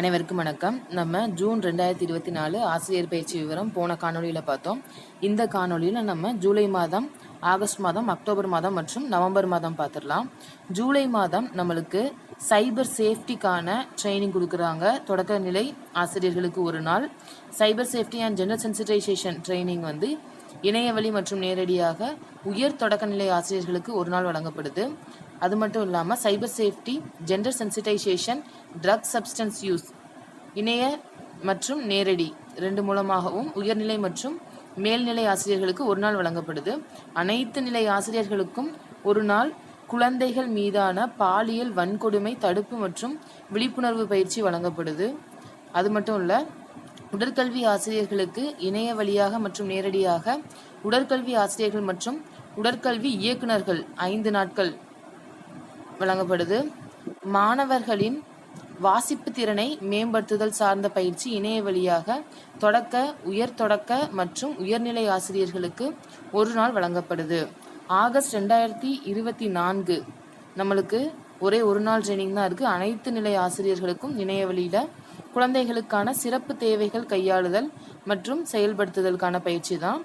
அனைவருக்கும் வணக்கம். நம்ம ஜூன் ரெண்டாயிரத்தி இருபத்தி நாலு ஆசிரியர் பயிற்சி விவரம் போன காணொளியில் பார்த்தோம். இந்த காணொளியில் நம்ம ஜூலை மாதம் ஆகஸ்ட் மாதம் அக்டோபர் மாதம் மற்றும் நவம்பர் மாதம் பார்த்துடலாம். ஜூலை மாதம் நம்மளுக்கு சைபர் சேஃப்டிக்கான ட்ரைனிங் கொடுக்குறாங்க. தொடக்க நிலை ஆசிரியர்களுக்கு ஒரு நாள். Cyber safety and gender sensitization training வந்து இணையவழி மற்றும் நேரடியாக உயர் தொடக்கநிலை ஆசிரியர்களுக்கு ஒரு நாள் வழங்கப்படுது. அது மட்டும் இல்லாமல் cyber safety gender sensitization drug substance use இணைய மற்றும் நேரடி ரெண்டு மூலமாகவும் உயர்நிலை மற்றும் மேல்நிலை ஆசிரியர்களுக்கு ஒரு நாள் வழங்கப்படுது. அனைத்து நிலை ஆசிரியர்களுக்கும் ஒரு நாள் குழந்தைகள் மீதான பாலியல் வன்கொடுமை தடுப்பு மற்றும் விழிப்புணர்வு பயிற்சி வழங்கப்படுது. அது மட்டும் இல்லை உடற்கல்வி ஆசிரியர்களுக்கு இணைய வழியாக மற்றும் நேரடியாக உடற்கல்வி ஆசிரியர்கள் மற்றும் உடற்கல்வி இயக்குனர்கள் ஐந்து நாட்கள் வழங்கப்படுது. மாணவர்களின் வாசிப்பு திறனை மேம்படுத்துதல் சார்ந்த பயிற்சி இணைய வழியாக தொடக்க உயர் தொடக்க மற்றும் உயர்நிலை ஆசிரியர்களுக்கு ஒரு நாள் வழங்கப்படுது. ஆகஸ்ட் ரெண்டாயிரத்தி இருபத்தி நான்கு நம்மளுக்கு ஒரே ஒரு நாள் ட்ரைனிங் தான் இருக்குது அனைத்து நிலை ஆசிரியர்களுக்கும் இணைய வழியில் குழந்தைகளுக்கான சிறப்பு தேவைகள் கையாளுதல் மற்றும் செயல்படுத்துதலுக்கான பயிற்சி தான்.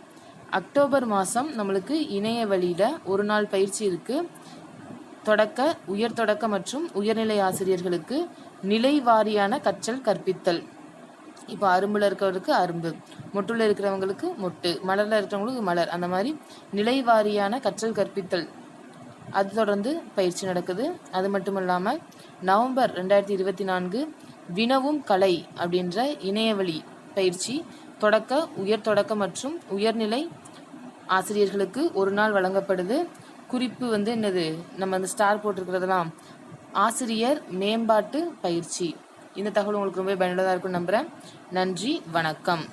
அக்டோபர் மாதம் நம்மளுக்கு இணைய வழியில் ஒரு நாள் பயிற்சி இருக்குது தொடக்க உயர் தொடக்க மற்றும் உயர்நிலை ஆசிரியர்களுக்கு நிலை வாரியான கற்றல் கற்பித்தல். இப்போ அரும்பில் இருக்கிறவருக்கு அரும்பு மொட்டுல இருக்கிறவங்களுக்கு மொட்டு மலரில் இருக்கிறவங்களுக்கு மலர் அந்த மாதிரி நிலை வாரியான கற்றல் கற்பித்தல். அது தொடர்ந்து பயிற்சி நடக்குது. அது மட்டும் இல்லாமல் நவம்பர் ரெண்டாயிரத்தி இருபத்தி நான்கு வினவும் கலை அப்படின்ற இணையவழி பயிற்சி தொடக்க உயர் தொடக்க மற்றும் உயர்நிலை ஆசிரியர்களுக்கு ஒரு நாள் வழங்கப்படுது. குறிப்பு வந்து என்னது? நம்ம அந்த ஸ்டார் போட்டிருக்கிறதெல்லாம். ஆசிரியர் மேம்பாட்டு பயிற்சி. இந்த தகவல் உங்களுக்கு ரொம்ப பயனுள்ளதாக இருக்கும்னு நம்புகிறேன் நன்றி வணக்கம்.